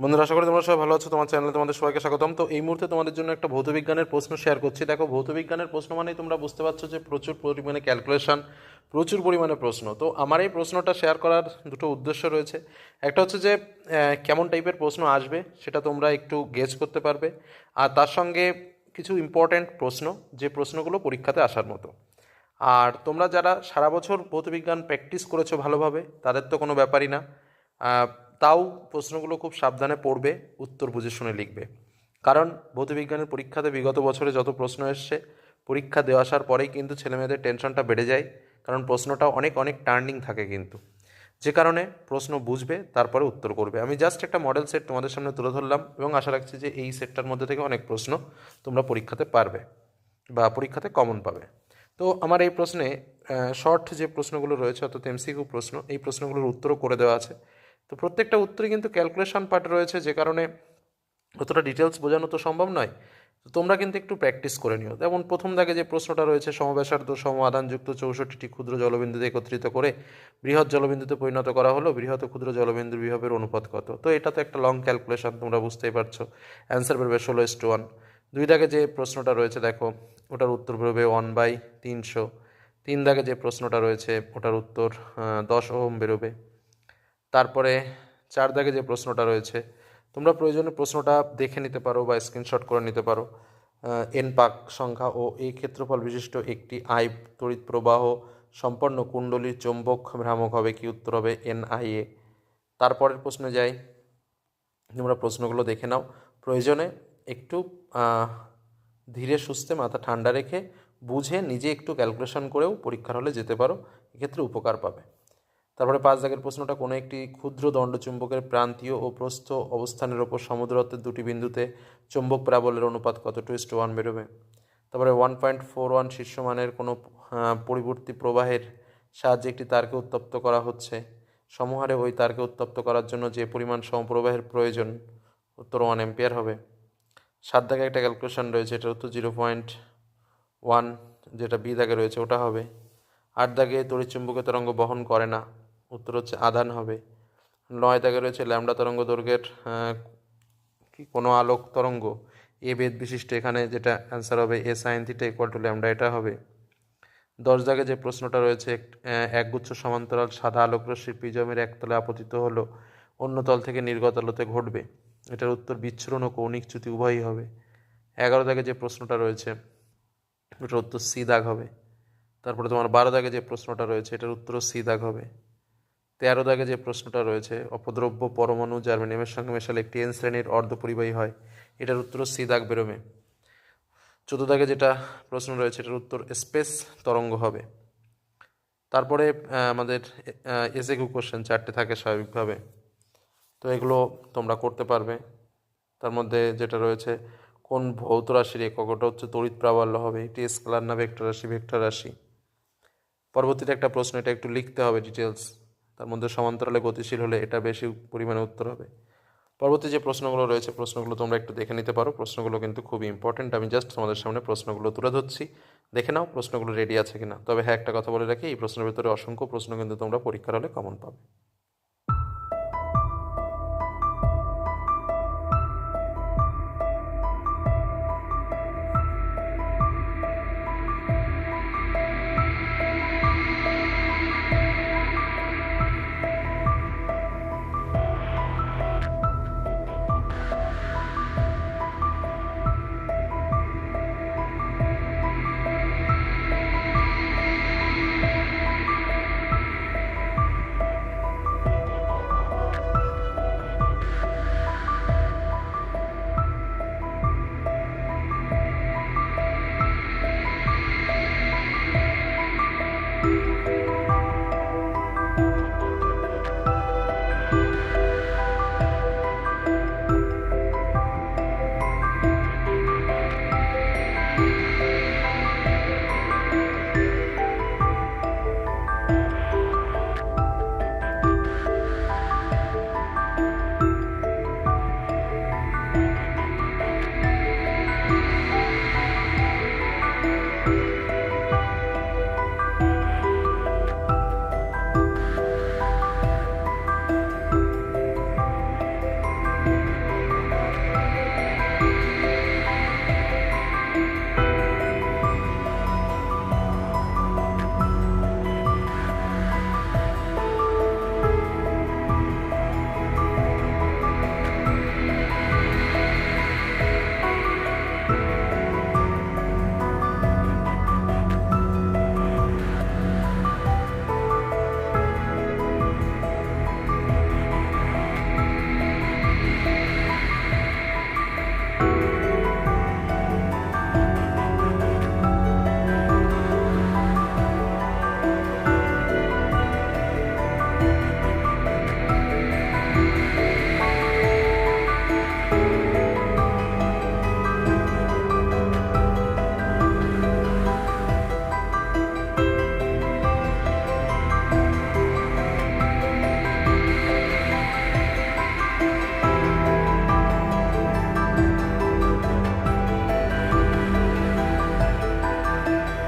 বন্ধুরা, আশা করি তোমরা সবাই ভালো আছো। তোমার চ্যানেলে তোমাদের সবাইকে স্বাগতম। তো এই মুহূর্তে তোমাদের জন্য একটা ভৌতবিজ্ঞানের প্রশ্ন শেয়ার করছি। দেখো ভৌতবিজ্ঞানের প্রশ্ন মানেই তোমরা বুঝতে পারছ যে প্রচুর পরিমাণে ক্যালকুলেশন প্রচুর পরিমাণে প্রশ্ন। তো আমার এই প্রশ্নটা শেয়ার করার দুটো উদ্দেশ্য রয়েছে। একটা হচ্ছে যে কেমন টাইপের প্রশ্ন আসবে সেটা তোমরা একটু গেজ করতে পারবে। আর তার সঙ্গে কিছু ইম্পর্ট্যান্ট প্রশ্ন, যে প্রশ্নগুলো পরীক্ষাতে আসার মতো। আর তোমরা যারা সারা বছর ভৌতবিজ্ঞান প্র্যাকটিস করেছ ভালোভাবে, তাদের তো কোনো ব্যাপারই না। তাও প্রশ্নগুলো খুব সাবধানে পড়বে, উত্তর বুঝে শুনে লিখবে। কারণ ভৌতবিজ্ঞানের পরীক্ষাতে বিগত বছরে যত প্রশ্ন এসছে, পরীক্ষা দেওয়া আসার পরেই কিন্তু ছেলেমেয়েদের টেনশনটা বেড়ে যায়, কারণ প্রশ্নটা অনেক অনেক টার্নিং থাকে কিন্তু। যে কারণে প্রশ্ন বুঝবে, তারপরে উত্তর করবে। আমি জাস্ট একটা মডেল সেট তোমাদের সামনে তুলে ধরলাম এবং আশা রাখছি যে এই সেটটার মধ্যে থেকে অনেক প্রশ্ন তোমরা পরীক্ষাতে পারবে বা পরীক্ষাতে কমন পাবে। তো আমার এই প্রশ্নে শর্ট যে প্রশ্নগুলো রয়েছে, অর্থাৎ এমসিকিউ প্রশ্ন, এই প্রশ্নগুলোর উত্তরও করে দেওয়া আছে। তো প্রত্যেকটা উত্তরে কিন্তু ক্যালকুলেশন পার্ট রয়েছে, যে কারণে অতটা ডিটেলস বোঝানো তো সম্ভব নয়। তো তোমরা কিন্তু একটু প্র্যাকটিস করে নিও। যেমন প্রথম দাগে যে প্রশ্নটা রয়েছে, সমব্যাসার্ধ, সম, আধানযুক্ত, চৌষট্টিটি ক্ষুদ্র জলবিন্দুতে একত্রিত করে বৃহৎ জলবিন্দুতে পরিণত করা হলো, বৃহৎ ক্ষুদ্র জলবিন্দুর বিভবের অনুপাত কত? তো এটা তো একটা লং ক্যালকুলেশন তোমরা বুঝতেই পারছ। অ্যান্সার বেরোবে ষোলো ইস টু ওয়ান দুই দাগে যে প্রশ্নটা রয়েছে, দেখো, ওটার উত্তর বেরোবে ওয়ান বাই তিনশো। তিন দাগে যে প্রশ্নটা রয়েছে, ওটার উত্তর দশ ওহম বেরোবে। তারপরে চার দাগে যে প্রশ্নটা রয়েছে, তোমরা প্রয়োজনে প্রশ্নটা দেখে নিতে পারো বা স্ক্রিনশট করে নিতে পারো। এন পাক সংখ্যা ও এই ক্ষেত্রফল বিশিষ্ট একটি আই তড়িৎ প্রবাহ সম্পন্ন কুণ্ডলীর চৌম্বক ভ্রামক হবে, কি উত্তর হবে? এন আই এ তারপরের প্রশ্নে যাই, তোমরা প্রশ্নগুলো দেখে নাও। প্রয়োজনে একটু ধীরে সুস্থে মাথা ঠান্ডা রেখে বুঝে নিজে একটু ক্যালকুলেশন করেও পরীক্ষার হলে যেতে পারো, এক্ষেত্রে উপকার পাবে। তারপরে পাঁচ দাগের প্রশ্নটা, কোনো একটি ক্ষুদ্র দণ্ডচুম্বকের প্রান্তীয় ও প্রস্থ অবস্থানের ওপর সমুদ্রত্বের দুটি বিন্দুতে চুম্বক প্রাবলের অনুপাত কত? টু ইস টু ওয়ান বেরোবে। তারপরে ওয়ান পয়েন্ট ফোর ওয়ান শীর্ষমানের কোনো পরিবর্তী প্রবাহের সাহায্যে একটি তারকে উত্তপ্ত করা হচ্ছে। সমহারে ওই তারকে উত্তপ্ত করার জন্য যে পরিমাণ সমপ্রবাহের প্রয়োজন, উত্তর ওয়ান এম্পিয়ার হবে। সাত দাগে একটা ক্যালকুলেশন রয়েছে, এটা উত্তর জিরো পয়েন্ট ওয়ান যেটা বি দাগে রয়েছে, ওটা হবে। আট দাগে তড়িৎচুম্বকীয় তরঙ্গ বহন করে না। উত্তর হচ্ছে আধান হবে। নয় দাগে রয়েছে ল্যামডা তরঙ্গ দৈর্ঘ্যের কি কোনো আলোক তরঙ্গ? এ বেদ বিশিষ্ট। এখানে যেটা অ্যান্সার হবে a sine theta equal to lambda, এটা হবে। দশ দাগে যে প্রশ্নটা রয়েছে একগুচ্ছ সমান্তরাল সাদা আলোক রশ্মির প্রিজমের একতলে আপতিত হলো, অন্য তল থেকে নির্গত আলোতে ঘটবে। এটার উত্তর বিচ্ছুরণ ও কৌণিক চ্যুতি উভয়ই হবে। এগারো দাগে যে প্রশ্নটা রয়েছে, এটার উত্তর সি দাগ হবে। তারপরে তোমার বারো দাগে যে প্রশ্নটা রয়েছে, এটার উত্তরও সি দাগ হবে। তেরো দাগে যে প্রশ্নটা রয়েছে, অপদ্রব্য পরমাণু জার্মেনিয়ামের সঙ্গে মেশালে একটি এন শ্রেণির অর্ধপরিবাহী হয়? এটার উত্তর সি দাগ বেরোবে চোদ্দ দাগে যেটা প্রশ্ন রয়েছে, এটার উত্তর স্পেস তরঙ্গ হবে। তারপরে আমাদের এসে কিউ কোশ্চেন চারটে থাকে স্বাভাবিকভাবে। তো এগুলো তোমরা করতে পারবে। তার মধ্যে যেটা রয়েছে, কোন ভৌত রাশির একক? ওটা হচ্ছে তড়িৎ প্রাবল্য হবে। এটি স্কেলার না ভেক্টর রাশি? ভেক্টর রাশি। পরবর্তীতে একটা প্রশ্ন, এটা একটু লিখতে হবে ডিটেলস তার মধ্যে সমান্তরালে গতিশীল হলে এটা বেশি পরিমাণে উত্তর হবে। পরবর্তী যে প্রশ্নগুলো রয়েছে, প্রশ্নগুলো তোমরা একটু দেখে নিতে পারো। প্রশ্নগুলো কিন্তু খুবই ইম্পর্টেন্ট আমি জাস্ট তোমাদের সামনে প্রশ্নগুলো তুলে ধরছি। দেখে নাও প্রশ্নগুলো রেডি আছে কিনা। তবে হ্যাঁ একটা কথা বলে রাখি, এই প্রশ্নের ভিতরে অসংখ্য প্রশ্ন কিন্তু তোমরা পরীক্ষার হলে কমন পাবে।